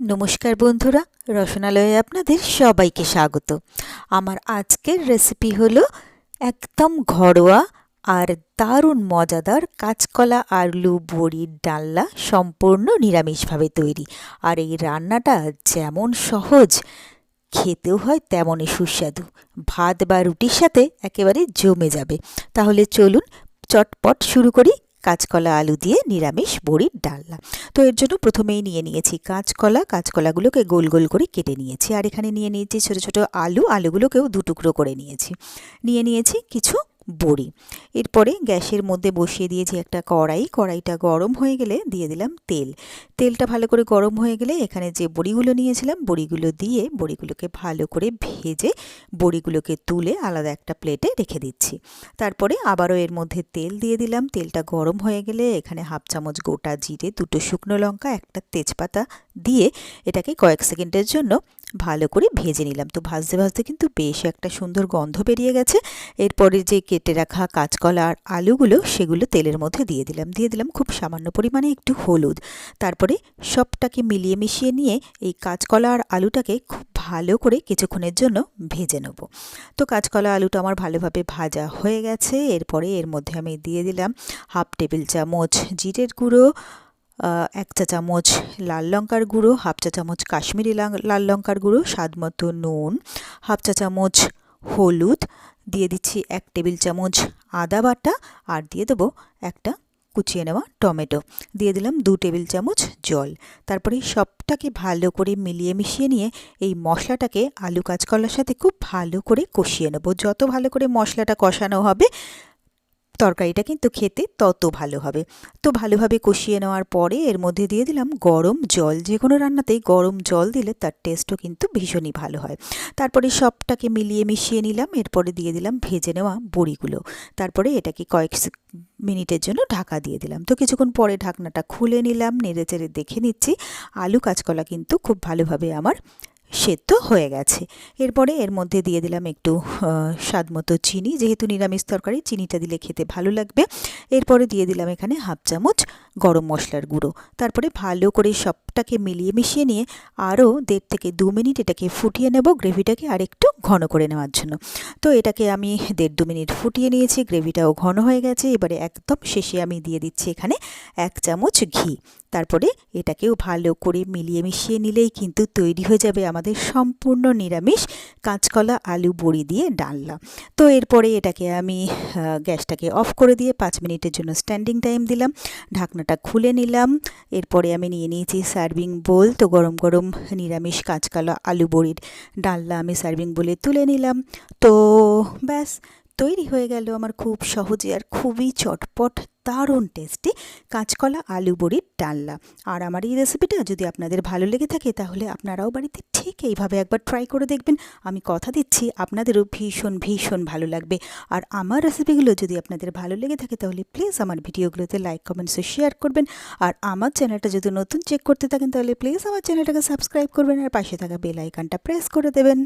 নমস্কার বন্ধুরা, রসনালয়ে আপনাদের সবাইকে স্বাগত। আমার আজকের রেসিপি হলো একদম ঘরোয়া আর দারুণ মজাদার কাঁচকলা আলু বড়ির ডালনা সম্পূর্ণ নিরামিষভাবে তৈরি। আর এই রান্নাটা যেমন সহজ, খেতেও হয় তেমনই সুস্বাদু। ভাত বা রুটির সাথে একেবারে জমে যাবে। তাহলে চলুন চটপট শুরু করি কাঁচকলা আলু দিয়ে নিরামিষ বড়ির ডালনা। তো এর জন্য প্রথমেই নিয়ে নিয়েছি কাঁচকলা। কাঁচকলাগুলোকে গোল গোল করে কেটে নিয়েছি। আর এখানে নিয়ে নিয়েছি ছোটো ছোটো আলু। আলুগুলোকেও দু টুকরো করে নিয়েছি। নিয়ে নিয়েছি কিছু বড়ি। এরপরে গ্যাসের মধ্যে বসিয়ে দিয়েছি একটা কড়াই। কড়াইটা গরম হয়ে গেলে দিয়ে দিলাম তেল। তেলটা ভালো করে গরম হয়ে গেলে এখানে যে বড়িগুলো নিয়েছিলাম, বড়িগুলো দিয়ে বড়িগুলোকে ভালো করে ভেজে বড়িগুলোকে তুলে আলাদা একটা প্লেটে রেখে দিচ্ছি। তারপরে আবারও এর মধ্যে তেল দিয়ে দিলাম। তেলটা গরম হয়ে গেলে এখানে হাফ চামচ গোটা জিরে, দুটো শুকনো লঙ্কা, একটা তেজপাতা দিয়ে এটাকে কয়েক সেকেন্ডের জন্য ভালো করে ভেজে নিলাম। তো ভাজতে ভাজতে কিন্তু বেশ একটা সুন্দর গন্ধ বেরিয়ে গেছে। এরপরে যে কেটে রাখা কাঁচকলা আর আলুগুলো, সেগুলো তেলের মধ্যে দিয়ে দিলাম। দিয়ে দিলাম খুব সামান্য পরিমাণে একটু হলুদ। তারপরে সবটাকে মিলিয়ে মিশিয়ে নিয়ে এই কাঁচকলা আর আলুটাকে খুব ভালো করে কিছুক্ষণের জন্য ভেজে নেব। তো কাঁচকলা আলুটা আমার ভালোভাবে ভাজা হয়ে গেছে। এরপরে এর মধ্যে আমি দিয়ে দিলাম হাফ টেবিল চামচ জিরের গুঁড়ো এক চা চামচ লাল লঙ্কার গুঁড়ো, হাফ চা চামচ কাশ্মীরি লাল লঙ্কার গুঁড়ো, স্বাদ মতো নুন, হাফ চা চামচ হলুদ, দিয়ে দিচ্ছি এক টেবিল চামচ আদা বাটা আর দিয়ে দেবো একটা কুচিয়ে নেওয়া টমেটো। দিয়ে দিলাম দু টেবিল চামচ জল। তারপরে সবটাকে ভালো করে মিলিয়ে মিশিয়ে নিয়ে এই মশলাটাকে আলু কাঁচকলার সাথে খুব ভালো করে কষিয়ে নেব। যত ভালো করে মশলাটা কষানো হবে তরকারিটা কিন্তু খেতে তত ভালো হবে। তো ভালোভাবে কষিয়ে নেওয়ার পরে এর মধ্যে দিয়ে দিলাম গরম জল। যে কোনো রান্নাতেই গরম জল দিলে তার টেস্টও কিন্তু ভীষণই ভালো হয়। তারপরে সবটাকে মিলিয়ে মিশিয়ে নিলাম, এরপরে দিয়ে দিলাম ভেজে নেওয়া বড়িগুলো। তারপরে এটাকে কয়েক মিনিটের জন্য ঢাকা দিয়ে দিলাম। তো কিছুক্ষণ পরে ঢাকনাটা খুলে নিলাম নেড়ে চেড়ে দেখে নিচ্ছি। আলু কাঁচকলা কিন্তু খুব ভালোভাবে আমার সেদ্ধ হয়ে গেছে। এরপরে এর মধ্যে দিয়ে দিলাম একটু স্বাদ মতো চিনি, যেহেতু নিরামিষ তরকারি, চিনিটা দিলে খেতে ভালো লাগবে। এরপরে দিয়ে দিলাম এখানে হাফ চামচ গরম মশলার গুঁড়ো। তারপরে ভালো করে সবটাকে মিলিয়ে মিশিয়ে নিয়ে আরও দেড় থেকে দু মিনিট এটাকে ফুটিয়ে নেব গ্রেভিটাকে আর একটু ঘন করে নেওয়ার জন্য। তো এটাকে আমি দেড় দু মিনিট ফুটিয়ে নিয়েছি, গ্রেভিটাও ঘন হয়ে গেছে। এবারে একদম শেষে আমি দিয়ে দিচ্ছি এখানে এক চামচ ঘি। তারপরে এটাকেও ভালো করে মিলিয়ে মিশিয়ে নিলেই কিন্তু তৈরি হয়ে যাবে আমাদের সম্পূর্ণ নিরামিষ কাঁচকলা আলু বড়ি দিয়ে ডালনা। তো এরপরে এটাকে আমি গ্যাসটাকে অফ করে দিয়ে পাঁচ মিনিটের জন্য স্ট্যান্ডিং টাইম দিলাম। ঢাকনাটা খুলে নিলাম। এরপরে আমি নিয়ে নিয়েছি সার্ভিং বোল। তো গরম গরম নিরামিষ কাঁচকালো, আলু বড়ির ডালনা আমি সার্ভিং বোলে তুলে নিলাম। তো ব্যাস তৈরি হয়ে গেল আমার খুব সহজে আর খুবই চটপট দারুণ টেস্টি কাঁচকলা আলু বড়ির ডালনা। আর আমার এই রেসিপিটা যদি আপনাদের ভালো লেগে থাকে তাহলে আপনারাও বাড়িতে ঠিক এইভাবে একবার ট্রাই করে দেখবেন। আমি কথা দিচ্ছি, আপনাদেরও ভীষণ ভীষণ ভালো লাগবে। আর আমার রেসিপিগুলো যদি আপনাদের ভালো লেগে থাকে তাহলে প্লিজ আমার ভিডিওগুলোতে লাইক কমেন্টস শেয়ার করবেন। আর আমার চ্যানেলটা যদি নতুন চেক করতে থাকেন তাহলে প্লিজ আমার চ্যানেলটাকে সাবস্ক্রাইব করবেন আর পাশে থাকা বেল আইকনটা প্রেস করে দেবেন।